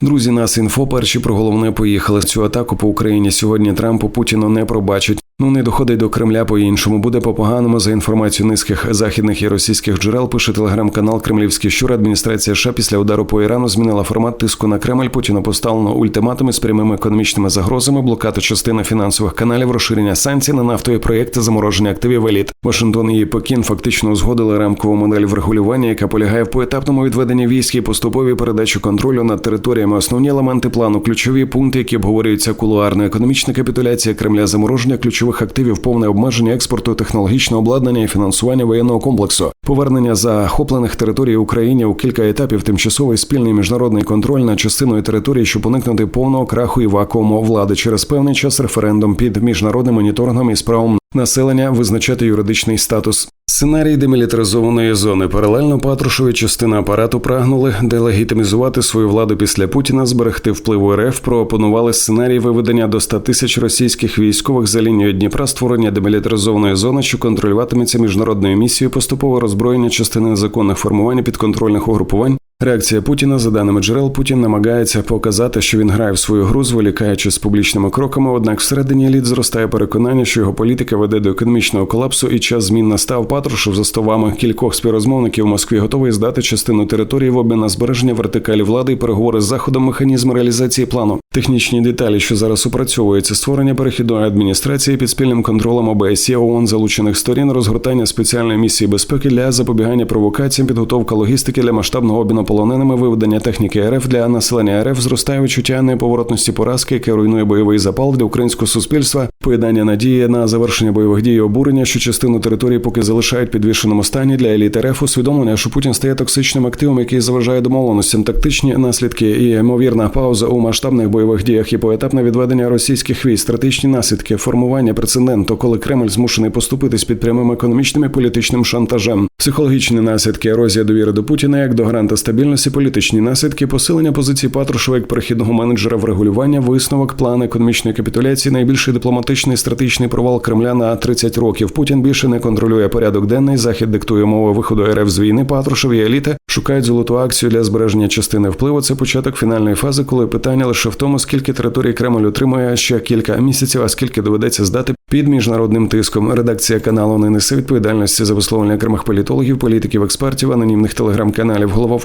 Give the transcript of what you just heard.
Друзі, нас інфо перші про головне поїхали. Цю атаку по Україні сьогодні Трампу Путіну не пробачать. Ну не доходить до Кремля по іншому. Буде по поганому за інформацією низьких західних і російських джерел. Пише телеграм-канал Кремлівський щур. Адміністрація США після удару по Ірану змінила формат тиску на Кремль. Путіну поставлено ультиматуми з прямими економічними загрозами, блокаду частини фінансових каналів, розширення санкцій на нафтові проєкти, замороження активів еліт. Вашингтон і Пекін фактично узгодили рамкову модель врегулювання, яка полягає в поетапному відведенні військ і поступовій передачі контролю над територіями. Основні елементи плану, ключові пункти, які обговорюються кулуарно, економічна капітуляція Кремля, замороження ключових активів, повне обмеження експорту, технологічного обладнання і фінансування воєнного комплексу, повернення захоплених територій Україні у кілька етапів, тимчасовий спільний міжнародний контроль над частиною території, щоб уникнути повного краху і вакууму влади через певний час референдум під міжнародним моніторингом і справом населення визначати юридичний статус. Сценарій демілітаризованої зони паралельно Патрушеві частина апарату прагнули делегітимізувати свою владу після Путіна, зберегти вплив РФ. Пропонували сценарій виведення до 100 тисяч російських військових за лінією Дніпра, створення демілітаризованої зони, що контролюватиметься міжнародною місією, поступове роззброєння частини незаконних формувань підконтрольних угрупувань. Реакція Путіна, за даними джерел, Путін намагається показати, що він грає в свою гру, зволікаючи з публічними кроками. Однак всередині еліт зростає переконання, що його політика веде до економічного колапсу, і час змін настав Патрушев за словами кількох співрозмовників в Москві готовий здати частину території в обмін на збереження вертикалі влади і переговори з заходом механізму реалізації плану. Технічні деталі, що зараз опрацьовуються, створення перехідної адміністрації під спільним контролем ОБСЄ ООН залучених сторін, розгортання спеціальної місії безпеки для запобігання провокаціям, підготовка логістики для масштабного обміну полоненими, виведення техніки РФ для населення РФ, зростає відчуття неповоротності поразки, яке руйнує бойовий запал для українського суспільства, поєднання надії на завершення бойових дій, і обурення, що частину території поки залишають підвішеному стані для еліт РФ, усвідомлення, що Путін стає токсичним активом, який заважає домовленостям, тактичні наслідки і ймовірна пауза у масштабних бойових діях і поетапне відведення російських військ, стратегічні наслідки, формування прецеденту, коли Кремль змушений поступитись під прямим економічним і політичним шантажем, психологічні наслідки, ерозія довіри до Путіна як до гаранта стабільності, політичні наслідки, посилення позиції Патрушева як перехідного менеджера врегулювання, висновок, план економічної капітуляції, найбільший дипломатичний стратегічний провал Кремля на 30 років. Путін більше не контролює порядок денний. Захід диктує мову виходу РФ з війни. Патрушев і еліта шукають золоту акцію для збереження частини впливу. Це початок фінальної фази, коли питання лише в тому, скільки територій Кремль отримує ще кілька місяців, а скільки доведеться здати під міжнародним тиском. Редакція каналу не несе відповідальності за висловлення окремих політологів, політиків, експертів, анонімних телеграм-каналів. Голова в